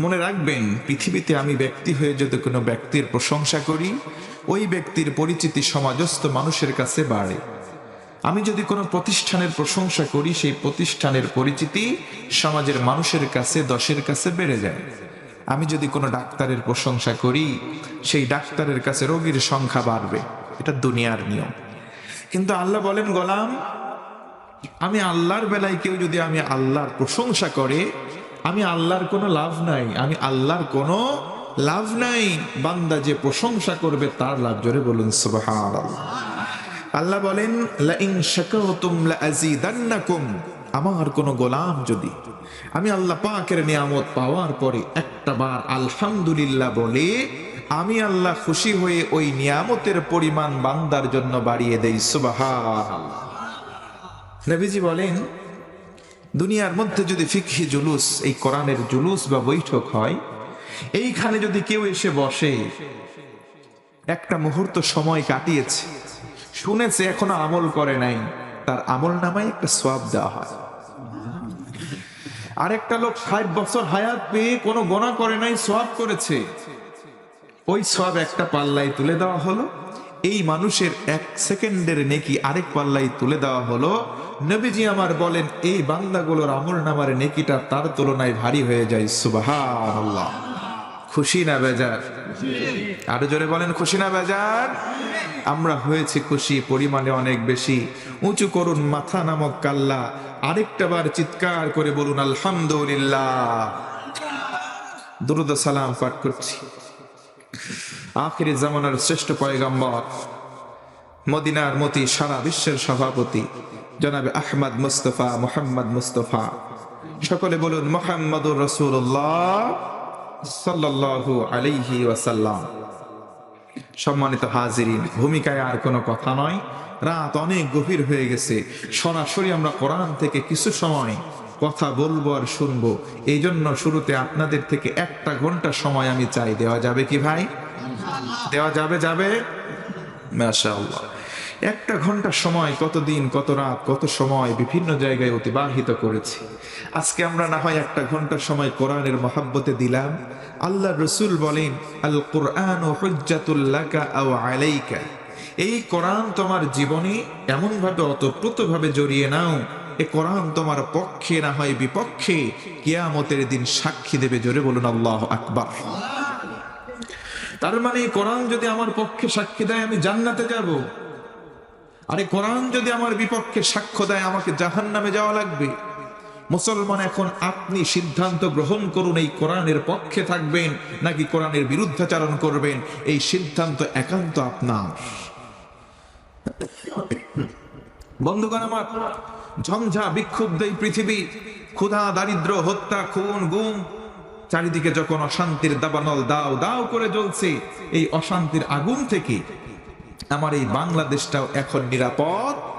মনে রাখবেন, পৃথিবীতে আমি ব্যক্তি হয়ে যদি কোনো ব্যক্তির প্রশংসা করি, ওই ব্যক্তির পরিচিতি সমাজস্থ মানুষের কাছে বাড়ে। আমি যদি কোনো প্রতিষ্ঠানের প্রশংসা করি, সেই প্রতিষ্ঠানের পরিচিতি সমাজের মানুষের কাছে, দশের কাছে বেড়ে যায়। আমি যদি কোনো ডাক্তারের প্রশংসা করি, সেই ডাক্তারের কাছে রোগীর সংখ্যা বাড়বে। এটা দুনিয়ার নিয়ম। কিন্তু আল্লাহ বলেন, গোলাম, আমি আল্লাহর বেলায় কেউ যদি আমি আল্লাহর প্রশংসা করে আমি আল্লাহর কোনো লাভ নাই, আমি আল্লাহর কোনো লাভ নাই। বান্দা যে প্রশংসা করবে তার লাভ, জোরে বলুন আল্লাহ বলেন আমার কোন গোলাম যদি আমি আল্লাহ পাকের নিয়ামত পাওয়ার পরে একটা বার আলহামদুলিল্লাহ বলে, আমি আল্লাহ খুশি হয়ে ওই নিয়ামতের পরিমাণ বান্দার জন্য বাড়িয়ে দেই সুবহান নবীজি বলেন দুনিয়ার মধ্যে যদি ফিকহি জুলুস, এই কোরআনের জুলুস বা বৈঠক হয়, এইখানে যদি কেউ এসে বসে, একটা মুহূর্ত সময় কাটিয়েছে, শুনেছে, এখনও আমল করে নাই, তার আমল নামায় একটা সোয়াব দেওয়া হয়। আরেকটা লোক ষাট বছর হায়াত পেয়ে কোনো গোনা করে নাই সোয়াব করেছে। ওই সব একটা পাল্লায় তুলে দেওয়া হলো। এই মানুষের এক সেকেন্ডের নেকি আরেক পাল্লায় তুলে দেওয়া হলো, নবীজি আমার বলেন, এই বান্দাগুলোর আমল নামার নেকিটা তার তুলনায় ভারী হয়ে যায়। সুবাহান খুশি না বেজার? আরও জোরে বলেন, খুশি না বেজার? আমরা হয়েছি খুশি, পরিমাণে অনেক বেশি। উঁচু করুন, মাথা নামক কাল্লা। আরেকটা বার চিৎকার করে বলুন, আলহামদুলিল্লাহ। দুরুদ সালাম পাঠ করছি। আখিরি জামানার শ্রেষ্ঠ পয়গম্বর। মদিনার মতি সারা বিশ্বের সভাপতি, জনাবে আহমদ মুস্তফা মোহাম্মদ মুস্তফা। সকলে বলুন, মোহাম্মদুর রসুল্লাহ সাল্লাল্লাহু আলাইহি ওয়াসাল্লাম। সম্মানিত হাজিরিন, ভূমিকায় আর কোনো কথা নয়। রাত অনেক গভীর হয়ে গেছে। সরাসরি আমরা কোরআন থেকে কিছু সময় কথা বলব আর শুনব। এই জন্য শুরুতে আপনাদের থেকে একটা ঘণ্টা সময় আমি চাই। দেওয়া যাবে কি ভাই? দেওয়া যাবে যাবে? একটা ঘণ্টা সময় কত দিন, কত রাত, কত সময় বিভিন্ন জায়গায় অতিবাহিত করেছি। আজকে আমরা না হয় একটা ঘণ্টা সময় কোরআনের মহাব্বতে দিলাম। আল্লাহ রসুল বলেন আল কোরআন ও আলাইকা। এই কোরআন তোমার জীবনে এমনভাবে অতপ্রতভাবে জড়িয়ে নাও এ কোরআন তোমার পক্ষে না হয় বিপক্ষে, কিয়ামতের দিন সাক্ষী দেবে, জোরে বলুন আল্লাহ আকবার। তার মানে কোরআন যদি আমার পক্ষে সাক্ষী দেয়, আমি জান্নাতে যাব। আরে কোরআন যদি আমার বিপক্ষে সাক্ষ্য দেয়, আমাকে জাহান নামে যাওয়া লাগবে। মুসলমান এখন আপনি সিদ্ধান্ত গ্রহণ করুন, এই কোরআনের পক্ষে থাকবেন নাকি কোরআনের বিরুদ্ধাচারণ করবেন, এই সিদ্ধান্ত একান্ত আপনার। বন্ধুগণ আমার ঝঞ্ঝা বিক্ষুব্ধ এই পৃথিবী, ক্ষুধা, দারিদ্র, হত্যা, খুন, গুম, চারিদিকে যখন অশান্তির দাবানল দাও দাও করে জ্বলছে, এই অশান্তির আগুন থেকে আমার এই বাংলাদেশটাও এখন নিরাপদ।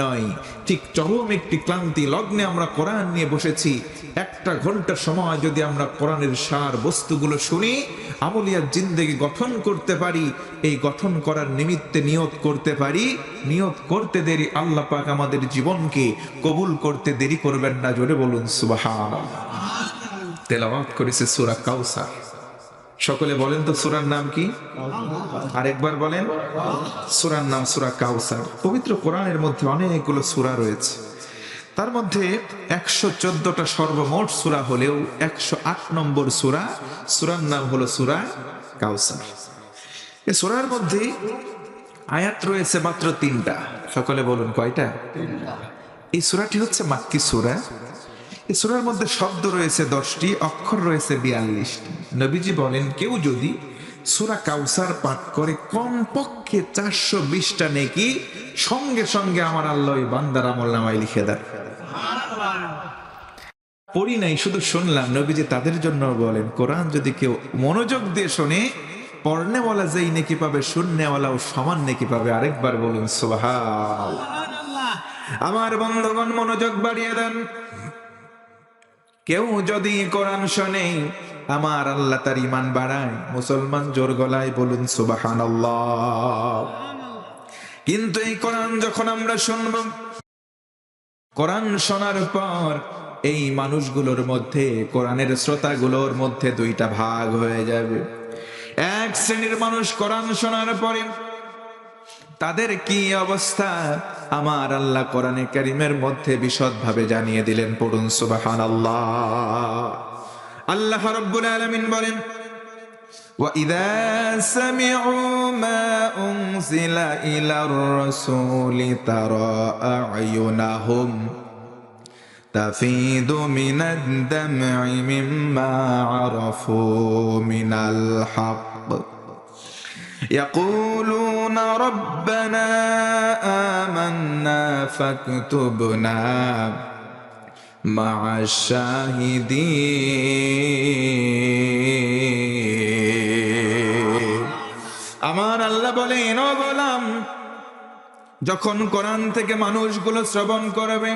নয় ঠিক চরম একটি ক্লান্তি লগ্নে আমরা কোরআন নিয়ে বসেছি। একটা ঘণ্টা সময় যদি আমরা কোরআনের সার বস্তুগুলো শুনি, আমলিয়ার জিন্দেগি গঠন করতে পারি, এই গঠন করার নিমিত্তে নিয়ত করতে পারি, নিয়ত করতে দেরি আল্লাহ পাক আমাদের জীবনকে কবুল করতে দেরি করবেন না, জোরে বলুন সুবাহান তেলাওয়াত করেছে সুরা কাউসার সকলে বলেন তো সুরার নাম কি? আরেকবার বলেন। সুরার নাম সুরা কাউসার। পবিত্র কোরআনের মধ্যে অনেকগুলো সুরা রয়েছে। তার মধ্যে একশো চোদ্দটা সর্বমোট সুরা হলেও একশো আট নম্বর সুরা, সুরার নাম হলো সুরা কাউসার। এ সুরার মধ্যে আয়াত রয়েছে মাত্র তিনটা। সকলে বলুন কয়টা? এই সুরাটি হচ্ছে মাক্কি সুরা। সুরার মধ্যে শব্দ রয়েছে দশটি, অক্ষর রয়েছে বিয়াল্লিশটি। নবীজি বলেন, কেউ যদি সুরা কাউসার পাঠ করে, কমপক্ষে চারশো বিশটা নেকি সঙ্গে সঙ্গে আমার আল্লাহ বান্দার আমল নামায় লিখে দেয় পড়ি নাই, শুধু শুনলাম, নবীজি তাদের জন্য বলেন, কোরআন যদি কেউ মনোযোগ দিয়ে শোনে, পড়নেওয়ালা যেই নেকি পাবে, শুননেওয়ালাও সমান নেকি পাবে। আরেকবার বলুন সোহাল আমার বন্ধুগণ মনোযোগ বাড়িয়ে দেন। কেউ যদি কোরআন শোনে, আমার আল্লাহ তার ইমান বাড়ায়। মুসলমান জোর গলায় বলুন সুবাহান কিন্তু এই কোরআন যখন আমরা শুনব, কোরআন শোনার পর এই মানুষগুলোর মধ্যে, কোরআনের শ্রোতাগুলোর মধ্যে দুইটা ভাগ হয়ে যাবে। এক শ্রেণির মানুষ কোরআন শোনার পরে তাদের কি অবস্থা আমার আল্লাহ কোরআনে কারিমের মধ্যে বিশদভাবে জানিয়ে দিলেন পড়ুন সুবাহান আল্লাহ আল্লাহ রব্বুল আলমিন বলেন وإذا سمعوا ما أنزل إلى الرسول ترى أعينهم تفيض من الدمع مما عرفوا من الحق يقولون ربنا آمنا فاكتبنا مع الشاهدين আমার আল্লাহ বলেন ও গোলাম যখন কোরআন থেকে মানুষগুলো শ্রবণ করবে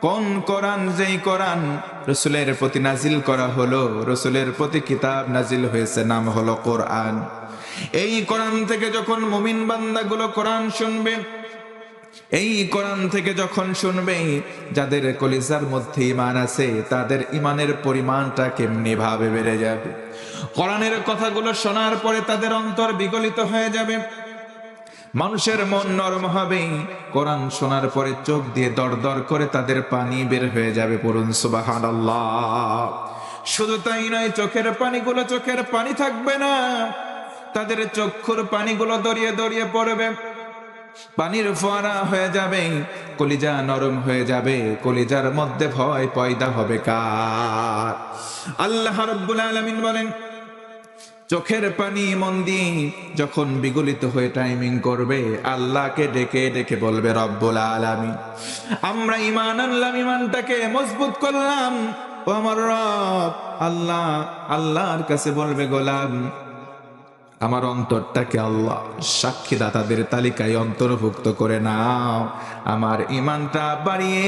কোন কোরআন যেই কোরআন রসুলের প্রতি নাজিল করা হলো, রসুলের প্রতি কিতাব নাজিল হয়েছে, নাম হলো কোরআন। এই কোরআন থেকে যখন মুমিন বান্দাগুলো কোরআন শুনবে, এই কোরআন থেকে যখন শুনবে, যাদের কলিজার মধ্যে ইমান আছে, তাদের ইমানের পরিমাণটা কেমনি ভাবে বেড়ে যাবে? কোরআনের কথাগুলো শোনার পরে তাদের অন্তর বিগলিত হয়ে যাবে। মানুষের মন নরম হবে। কোরআন শোনার পরে চোখ দিয়ে দরদর করে তাদের পানি বের হয়ে যাবে পড়ুন সুবাহান শুধু তাই নয়, চোখের পানিগুলো চোখের পানি থাকবে না। তাদের চক্ষুর পানিগুলো দড়িয়ে দড়িয়ে পড়বে। পানির ফোয়ারা হয়ে যাবে, কলিজা নরম হয়ে যাবে, কলিজার মধ্যে ভয় পয়দা হবে কার? আল্লাহ রব্বুল আলামিন বলেন চোখের পানি মন দিয়ে যখন বিগলিত হয়ে টাইমিং করবে, আল্লাহকে ডেকে ডেকে বলবে, রব্বুল আলামি আমরা ইমান আনলাম ইমানটাকে মজবুত করলাম। ও আমার রব, আল্লাহ, আল্লাহর কাছে বলবে, গোলাম আমার অন্তরটাকে আল্লাহ সাক্ষীদাতাদের তালিকায় অন্তর্ভুক্ত করে নাও। আমার ইমানটা বাড়িয়ে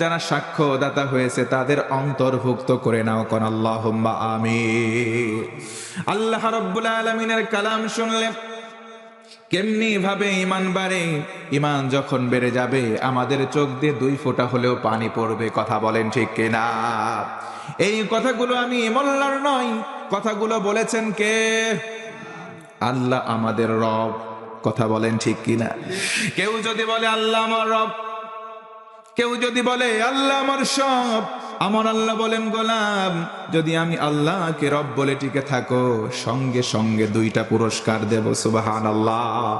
যারা সাক্ষ্যদাতা হয়েছে তাদের অন্তর্ভুক্ত করে নাও, কোন আল্লাহ আমি আল্লাহ রব্বুল আলমিনের কালাম শুনলে কেমনি ভাবে ইমান বাড়ে? ইমান যখন বেড়ে যাবে, আমাদের চোখ দিয়ে দুই ফোঁটা হলেও পানি পড়বে, কথা বলেন ঠিক কিনা? এই কথাগুলো আমি মোল্লার নয়, কথাগুলো বলেছেন কে? আল্লাহ আমাদের রব কথা বলেন ঠিক কিনা কেউ যদি বলে আল্লাহ আমার রব কেউ যদি বলে আল্লাহ আমার সব আমার আল্লাহ বলেন গোলাম যদি আমি আল্লাহকে রব বলে টিকে থাকো সঙ্গে সঙ্গে দুইটা পুরস্কার দেব সুবাহান আল্লাহ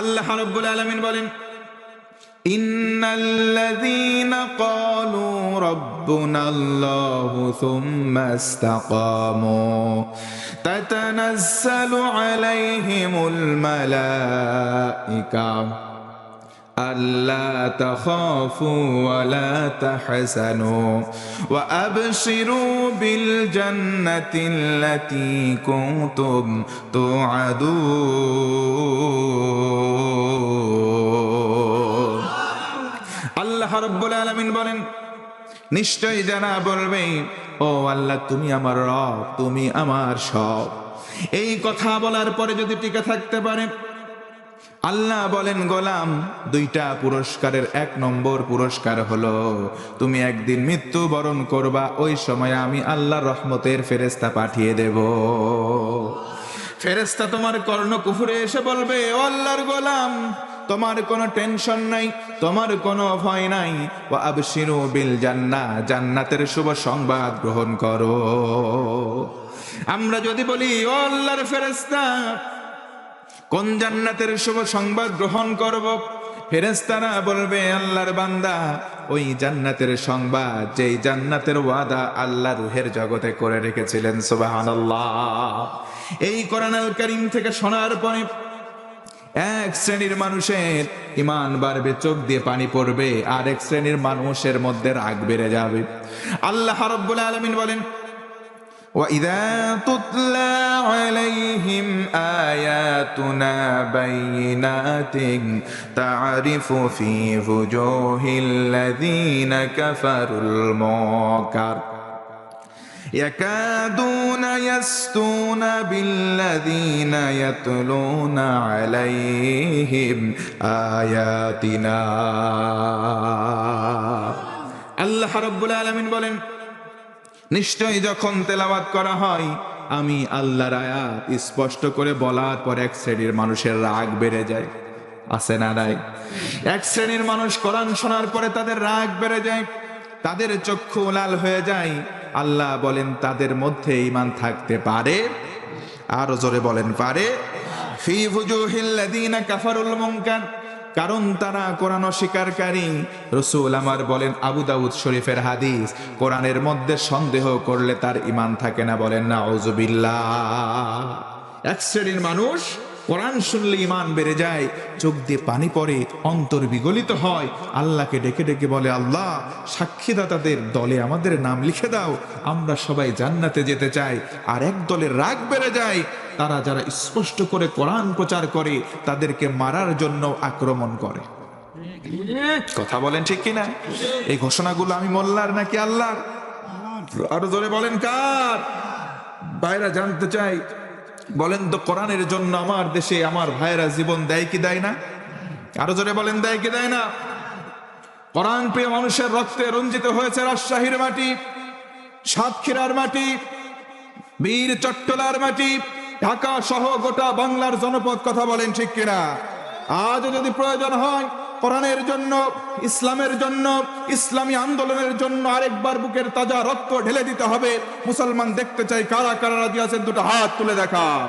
আল্লাহ রব্বুল আলমিন বলেন إن الذين قالوا ربنا الله ثم استقاموا تتنزل عليهم الملائكة ألا تخافوا ولا تحزنوا وأبشروا بالجنة التي كنتم توعدون আল্লাহ রব্বুল আলামিন বলেন নিশ্চয় জানা বলবে ও আল্লাহ তুমি আমার রব তুমি আমার সব এই কথা বলার পরে যদি টিকে থাকতে পারে। আল্লাহ বলেন, গোলাম, দুইটা পুরস্কারের এক নম্বর পুরস্কার হলো, তুমি একদিন মৃত্যু বরণ করবা, ওই সময় আমি আল্লাহ রহমতের ফেরেস্তা পাঠিয়ে দেব। ফেরেস্তা তোমার কর্ণ কুফুরে এসে বলবে, ও আল্লাহর গোলাম, তোমার কোনো টেনশন নাই, তোমার কোনো ভয় নাই। ও আবশিরু বিল জান্না জান্নাতের শুভ সংবাদ গ্রহণ করো। আমরা যদি বলি, ও আল্লাহর ফেরেস্তা কোন জান্নাতের শুভ সংবাদ গ্রহণ করব? ফেরেস্তারা বলবে, আল্লাহর বান্দা, ওই জান্নাতের সংবাদ যেই জান্নাতের ওয়াদা আল্লাহ রুহের জগতে করে রেখেছিলেন, সুবহানাল্লাহ। এই কোরআন আল করিম থেকে শোনার পরে এক শ্রেণির মানুষের ইমান বাড়বে, চোখ দিয়ে পানি পড়বে আর এক শ্রেণির মানুষের মধ্যে রাগ বেড়ে যাবে। আল্লাহ রব্বুল আলমিন বলেন وإذا تتلى عليهم آياتنا بينات تعرف في وجوه الذين كفروا المنكر يكادون يسطون بالذين يتلون عليهم آياتنا আল্লাহ রাব্বুল আলামিন বলেন নিশ্চয়ই যখন তেলাওয়াত করা হয়, আমি আল্লাহর আয়াত স্পষ্ট করে বলার পর এক শ্রেণির মানুষের রাগ বেড়ে যায়। আছে না নাই? এক শ্রেণির মানুষ কোরআন শোনার পরে তাদের রাগ বেড়ে যায়, তাদের চক্ষু লাল হয়ে যায়। আল্লাহ বলেন, তাদের মধ্যে ইমান থাকতে পারে? আরও জোরে বলেন, পারে? ফি ফুজুহিল্লাযীনা কাফারুল মুনকার। কারণ তারা কোরআন অস্বীকারী। রসুল আমার বলেন, আবু দাউদ শরীফের হাদিস, কোরআনের মধ্যে সন্দেহ করলে তার ইমান থাকে না বলেন না ওজুবিল্লাহ এক শ্রেণির মানুষ কোরআন শুনলে ইমান বেড়ে যায়, চোখ দিয়ে পানি পড়ে, অন্তর বিগলিত হয়, আল্লাহকে ডেকে ডেকে বলে, আল্লাহ, সাক্ষীদাতাদের দলে আমাদের নাম লিখে দাও, আমরা সবাই জান্নাতে যেতে চাই, আর এক দলের রাগ বেড়ে যায় তারা যারা স্পষ্ট করে কোরআন প্রচার করে, তাদেরকে মারার জন্য আক্রমণ করে। কথা বলেন ঠিক কিনা? এই ঘোষণাগুলো আমি মোল্লার নাকি আল্লাহর? আরও জোরে বলেন কার? ভাইরা জানতে চাই, বলেন তো কোরআনের জন্য আমার দেশে আমার ভাইরা জীবন দেয় কি দেয় না? আরও জোরে বলেন, দেয় কি দেয় না? কোরআন প্রিয় মানুষের রক্তে রঞ্জিত হয়েছে রাজশাহীর মাটি, সাতক্ষীরার মাটি, বীর চট্টলার মাটি ঢাকা সহ গোটা বাংলার জনপদ কথা বলেন ঠিক কিনা? আজ যদি প্রয়োজন হয়, কোরআনের জন্য, ইসলামের জন্য, ইসলামী আন্দোলনের জন্য আরেকবার বুকের তাজা রক্ত ঢেলে দিতে হবে। মুসলমান দেখতে চাই কারা কারা রাজি আছেন? দুটো হাত তুলে দেখা।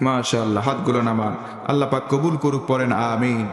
মাশাআল্লাহ, হাতগুলো নামান। আল্লাহ পাক কবুল করুক, পড়েন, আমিন।